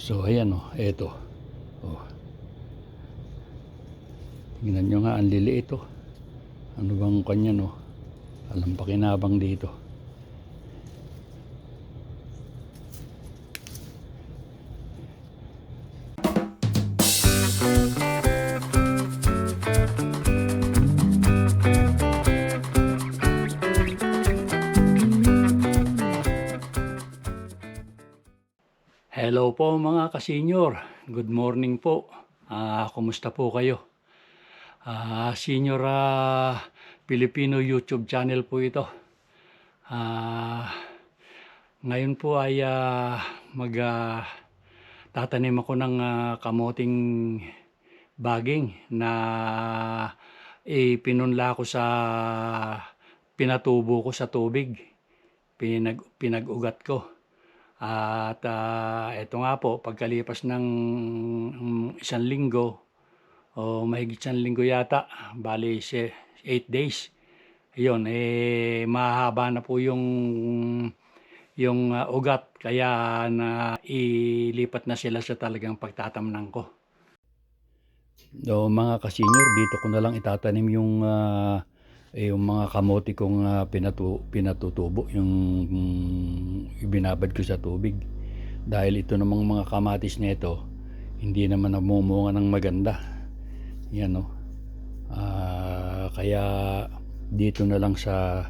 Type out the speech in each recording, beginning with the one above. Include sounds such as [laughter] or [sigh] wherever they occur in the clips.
So ayan oh, eto. Oh. Tingnan nyo nga, ang liliit oh. Ano bang kanya no? Alam pakinabang dito. Hello po mga kasenyor. Good morning po. Ah, kumusta po kayo? Ah, senior ah, Filipino YouTube channel po ito. Ah, ngayon po ay ah, mag ah, tatanim ako ng ah, kamoting baging na ipinunla ko sa pinatubo ko sa tubig. Pinag, pinag-ugat ko. At ah, ito nga po, pagkalipas ng mm, isang linggo, o mahigit isang linggo yata, bali 8 days, yun, eh, mahaba na po yung yung ah, ugat, kaya na ilipat na sila sa talagang pagtatamnan ko. So, mga kasenyor, dito ko na lang itatanim yung ah, eh, yung mga kamote kong ah, pinatu pinatutubo, yung mm, ibinabad ko sa tubig. Dahil ito namang mga kamatis nito, hindi naman namumunga ng maganda. Yan no. Ah, kaya dito na lang sa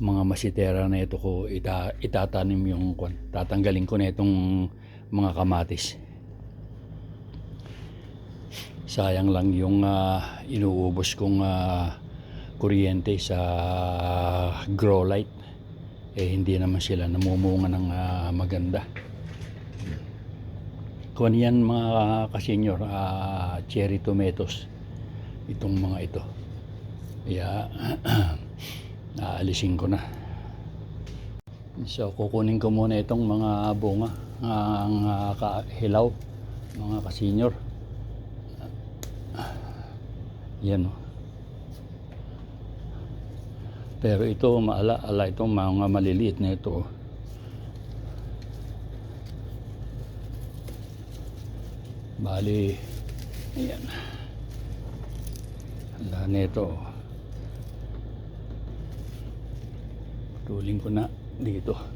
mga masitera na ito ko ita, itatanim yung kwan. Tatanggalin ko na itong mga kamatis. Sayang lang yung ah, inuubos kong ah, kuryente sa grow light eh hindi naman sila namumunga ng ah, maganda. Kung yan mga kasenyor ah, cherry tomatoes itong mga ito. Kaya [clears throat] naalisin ko na. So kukunin ko muna itong mga bunga ang uh, kahilaw mga kasenyor yan oh. Pero ito, maala-ala itong mga maliliit na ito. Bali, ayan. Ala nito. Tuling ko na dito.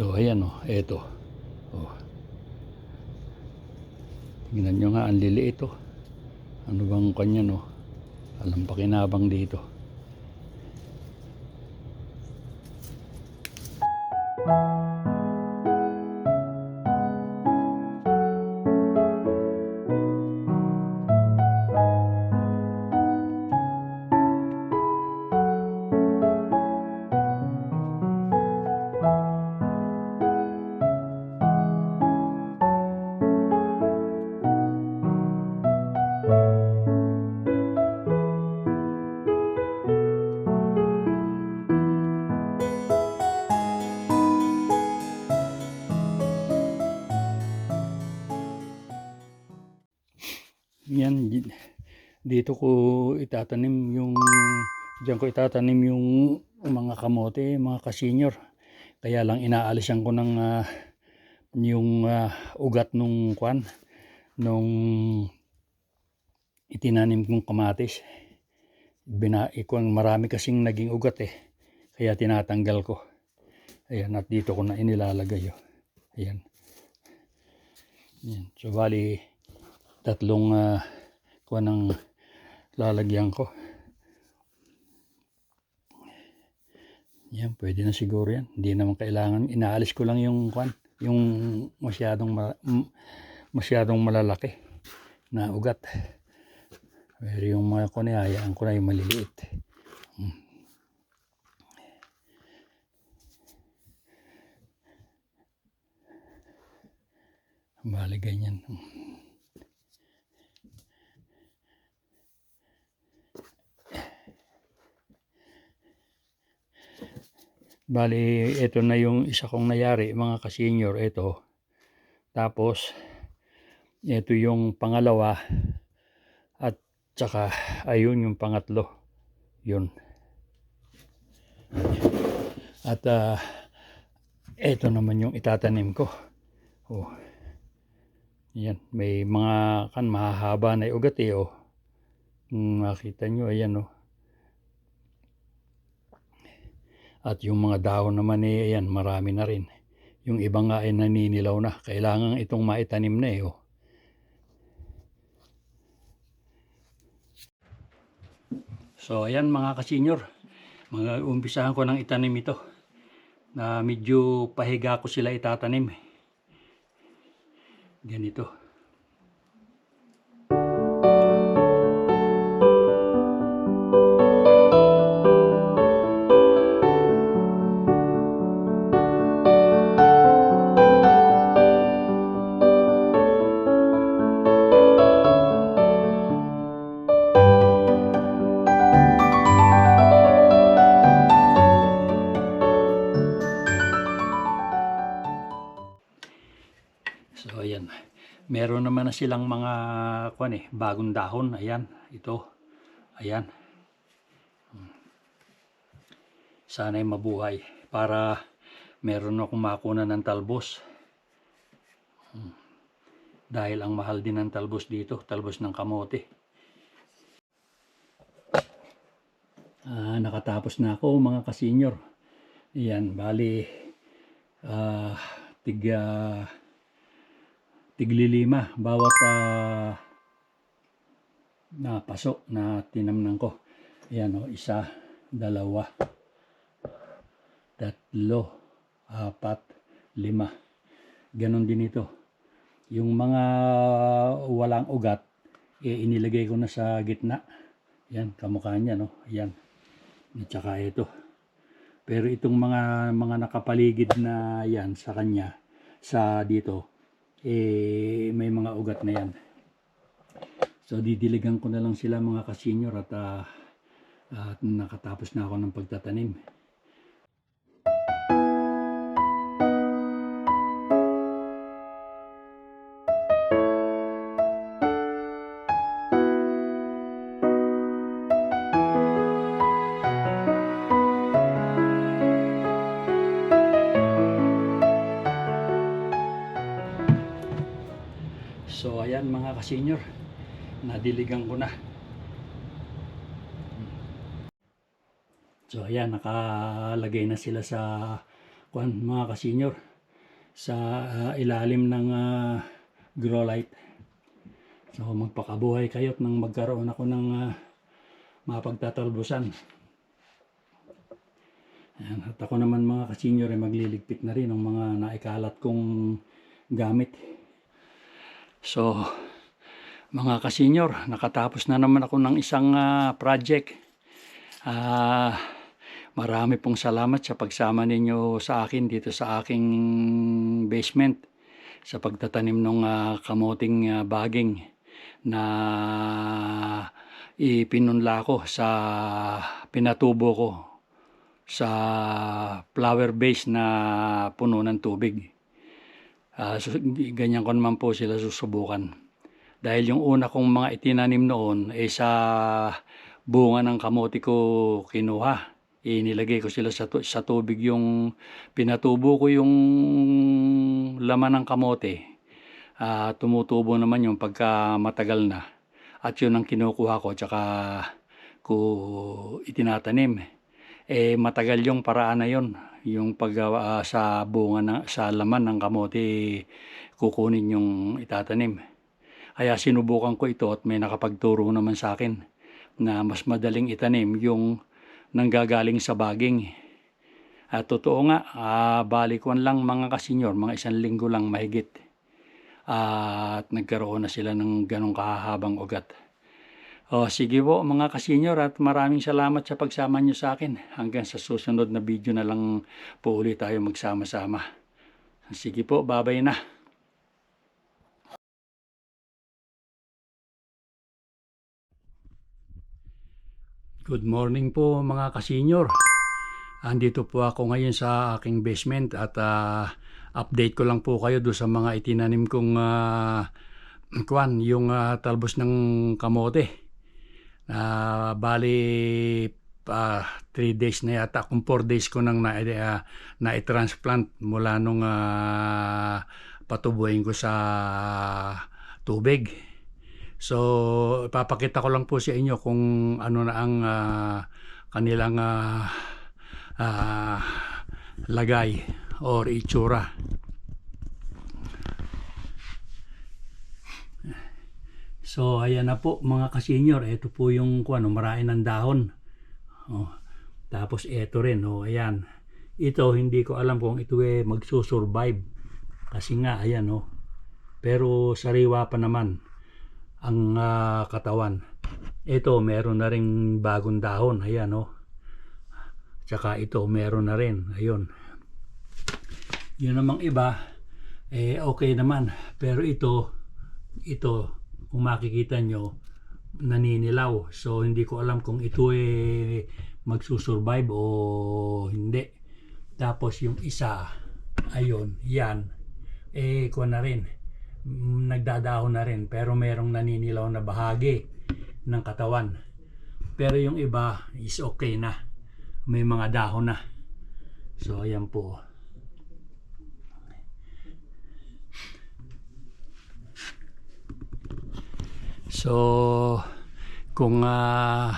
So ayan oh, eto. Oh. Tingnan nyo nga, ang liliit oh. Ano bang kanya no? Alam pakinabang dito. Yan, dito ko itatanim yung, diyan ko itatanim yung mga kamote, mga kasenyor. Kaya lang inaalisan ko ng ah, yung ah, ugat nung kwan, nung itinanim kong kamatis. Bina, ikon, marami kasing naging ugat eh. Kaya tinatanggal ko. Ayan, at dito ko na inilalagay. Oh. Ayan. Ayan. So, bali, tatlong uh, kuha ng lalagyan ko. Yan, pwede na siguro yan. Hindi naman kailangan. Inaalis ko lang yung kwan, yung masyadong ma- masyadong malalaki na ugat. Pero yung mga na hayaan ko na yung maliliit. Hmm. Bali ganyan. Bali, ito na yung isa kong nayari, mga ka-senior, ito. Tapos, ito yung pangalawa. At saka, ayun yung pangatlo. Yun. At, ah, ito naman yung itatanim ko. Oh. Yan, may mga kan mahahaba na ugat eh, oh. Kung makita nyo, ayan, oh. At yung mga dahon naman eh, ayan, marami na rin. Yung iba nga ay naninilaw na. Kailangan itong maitanim na eh. Oh. So ayan mga kasenyor, mga umpisahan ko ng itanim ito na medyo pahiga ko sila itatanim. Ganito. So ayan. Meron naman na silang mga kuan eh, bagong dahon. Ayan, ito. Ayan. Hmm. Sana'y mabuhay para meron akong makuna ng talbos. Hmm. Dahil ang mahal din ng talbos dito, talbos ng kamote. Ah, nakatapos na ako mga kasenyor. Ayan, bali ah tiga tiglilima bawat ah, na paso na tinamnan ko. Ayan o, isa, dalawa, tatlo, apat, lima. Ganon din ito. Yung mga walang ugat, eh, inilagay ko na sa gitna. Yan, kamukha niya, no? Ayan. At saka ito. Pero itong mga mga nakapaligid na yan sa kanya, sa dito, eh may mga ugat na yan. So didiligan ko na lang sila mga kasenyor at ah, at nakatapos na ako ng pagtatanim. Kasenyor, nadiligan ko na. So ayan, nakalagay na sila sa kuan mga kasenyor sa ah, ilalim ng uh, grow light. So magpakabuhay kayo at nang magkaroon ako ng ah, mapagtatalbusan. Ayan, at ako naman mga kasenyor ay magliligpit na rin ng mga naikalat kong gamit. So, mga kasenyor, nakatapos na naman ako ng isang ah, project. Ah, marami pong salamat sa pagsama ninyo sa akin dito sa aking basement sa pagtatanim ng kamoting ah, baging na ipinunla ko sa pinatubo ko sa flower base na puno ng tubig. So, ganyan ko naman po sila susubukan. Dahil yung una kong mga itinanim noon ay sa bunga ng kamote ko kinuha. Inilagay ko sila sa, sa tubig yung pinatubo ko yung laman ng kamote. Ah, tumutubo naman yung pagka matagal na. At yun ang kinukuha ko tsaka ko itinatanim. Eh matagal yung paraan na yun yung paggawa ah, sa bunga na, sa laman ng kamote kukunin yung itatanim. Kaya sinubukan ko ito at may nakapagturo naman sa akin na mas madaling itanim yung nanggagaling sa baging. At totoo nga, ah, balikuan lang mga kasenyor, mga isang linggo lang mahigit. at nagkaroon na sila ng ganong kahahabang ugat. O sige po mga kasenyor at maraming salamat sa pagsama niyo sa akin. Hanggang sa susunod na video na lang po ulit tayo magsama-sama. Sige po, babay na. Good morning po mga kasenyor. Andito po ako ngayon sa aking basement at ah, update ko lang po kayo do sa mga itinanim kong ah, kwan, yung ah, talbos ng kamote. Ah, bali 3 days na yata, kung 4 days ko nang na, ah, na-transplant mula nung ah, patubuhin ko sa tubig. So, ipapakita ko lang po sa inyo kung ano na ang ah, kanilang ah, ah, lagay or itsura. So, ayan na po mga kasenyor. Ito po yung kung ano, marain ng dahon. Oh, tapos ito rin. Oh, ayan. Ito, hindi ko alam kung ito eh magsusurvive. Kasi nga, ayan oh. Pero sariwa pa naman ang ah, katawan. Ito, meron na rin bagong dahon. Ayan oh. Tsaka ito, meron na rin. Ayun. Yun namang iba, eh okay naman. Pero ito, ito, kung makikita nyo, naninilaw. So, hindi ko alam kung ito eh magsusurvive o hindi. Tapos yung isa, ayun, yan, eh, ko na rin, mm, nagdadahon na rin, pero merong naninilaw na bahagi ng katawan. Pero yung iba is okay na. May mga dahon na. So, ayan po. So, kung ah,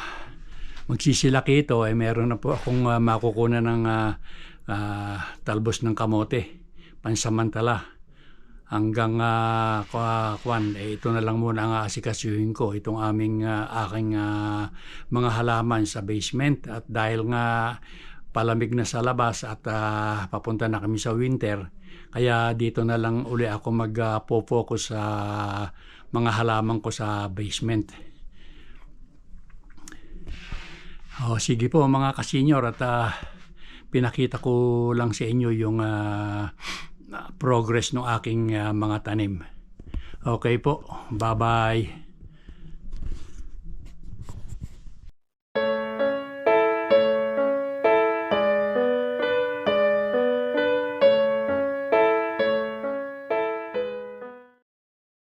magsisilaki ito, ay meron na po akong ah, makukunan ng ah, ah, talbos ng kamote, pansamantala. Hanggang uh, kwan, eh, ito na lang muna ang aasikasuhin ko, itong aming ah, aking ah, mga halaman sa basement. At dahil nga palamig na sa labas at ah, papunta na kami sa winter, kaya dito na lang uli ako mag-focus sa mga halaman ko sa basement. Oh, sige po mga kasenyor at ah, pinakita ko lang sa inyo yung ah, progress ng aking ah, mga tanim. Okay po, bye-bye.